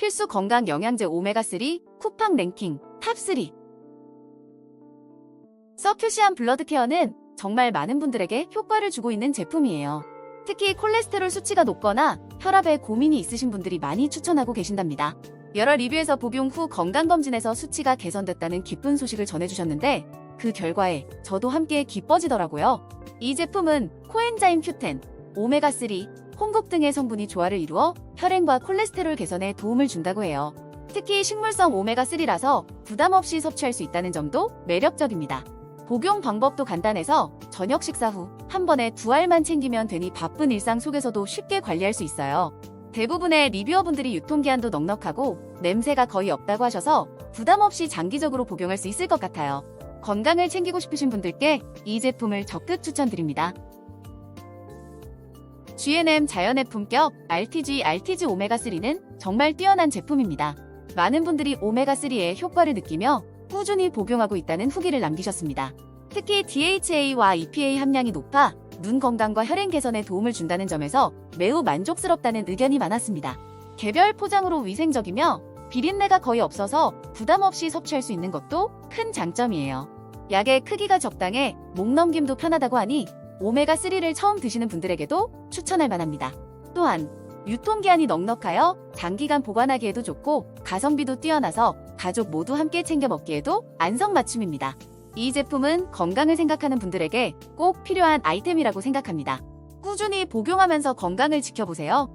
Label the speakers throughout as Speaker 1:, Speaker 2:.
Speaker 1: 필수 건강 영양제 오메가3 쿠팡 랭킹 탑3 서큐시안 블러드 케어는 정말 많은 분들에게 효과를 주고 있는 제품이에요. 특히 콜레스테롤 수치가 높거나 혈압에 고민이 있으신 분들이 많이 추천하고 계신답니다. 여러 리뷰에서 복용 후 건강검진에서 수치가 개선됐다는 기쁜 소식을 전해주셨는데 그 결과에 저도 함께 기뻐지더라고요. 이 제품은 코엔자임 큐텐, 오메가3, 홍국 등의 성분이 조화를 이루어 혈행과 콜레스테롤 개선에 도움을 준다고 해요. 특히 식물성 오메가3라서 부담 없이 섭취할 수 있다는 점도 매력적입니다. 복용 방법도 간단해서 저녁 식사 후 한 번에 두 알만 챙기면 되니 바쁜 일상 속에서도 쉽게 관리할 수 있어요. 대부분의 리뷰어분들이 유통기한도 넉넉하고 냄새가 거의 없다고 하셔서 부담 없이 장기적으로 복용할 수 있을 것 같아요. 건강을 챙기고 싶으신 분들께 이 제품을 적극 추천드립니다. GNM 자연의 품격 RTG RTG 오메가3는 정말 뛰어난 제품입니다. 많은 분들이 오메가3의 효과를 느끼며 꾸준히 복용하고 있다는 후기를 남기셨습니다. 특히 DHA와 EPA 함량이 높아 눈 건강과 혈행 개선에 도움을 준다는 점에서 매우 만족스럽다는 의견이 많았습니다. 개별 포장으로 위생적이며 비린내가 거의 없어서 부담 없이 섭취할 수 있는 것도 큰 장점이에요. 약의 크기가 적당해 목 넘김도 편하다고 하니 오메가3를 처음 드시는 분들에게도 추천할 만합니다. 또한 유통기한이 넉넉하여 장기간 보관하기에도 좋고 가성비도 뛰어나서 가족 모두 함께 챙겨 먹기에도 안성맞춤입니다. 이 제품은 건강을 생각하는 분들에게 꼭 필요한 아이템이라고 생각합니다. 꾸준히 복용하면서 건강을 지켜보세요.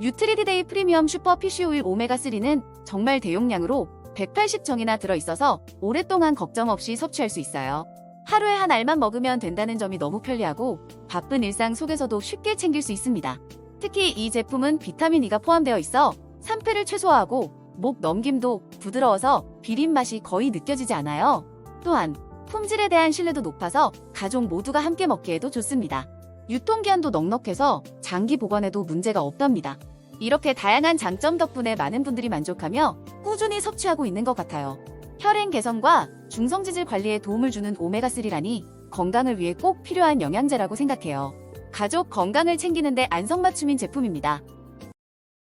Speaker 1: 유트리디데이 프리미엄 슈퍼 피쉬 오일 오메가3는 정말 대용량으로 180정이나 들어있어서 오랫동안 걱정 없이 섭취할 수 있어요. 하루에 한 알만 먹으면 된다는 점이 너무 편리하고 바쁜 일상 속에서도 쉽게 챙길 수 있습니다. 특히 이 제품은 비타민 E가 포함되어 있어 산패를 최소화하고 목 넘김도 부드러워서 비린 맛이 거의 느껴지지 않아요. 또한 품질에 대한 신뢰도 높아서 가족 모두가 함께 먹기에도 좋습니다. 유통기한도 넉넉해서 장기 보관에도 문제가 없답니다. 이렇게 다양한 장점 덕분에 많은 분들이 만족하며 꾸준히 섭취하고 있는 것 같아요. 혈행 개선과 중성 지질 관리에 도움을 주는 오메가3라니 건강을 위해 꼭 필요한 영양제라고 생각해요. 가족 건강을 챙기는데 안성맞춤인 제품입니다.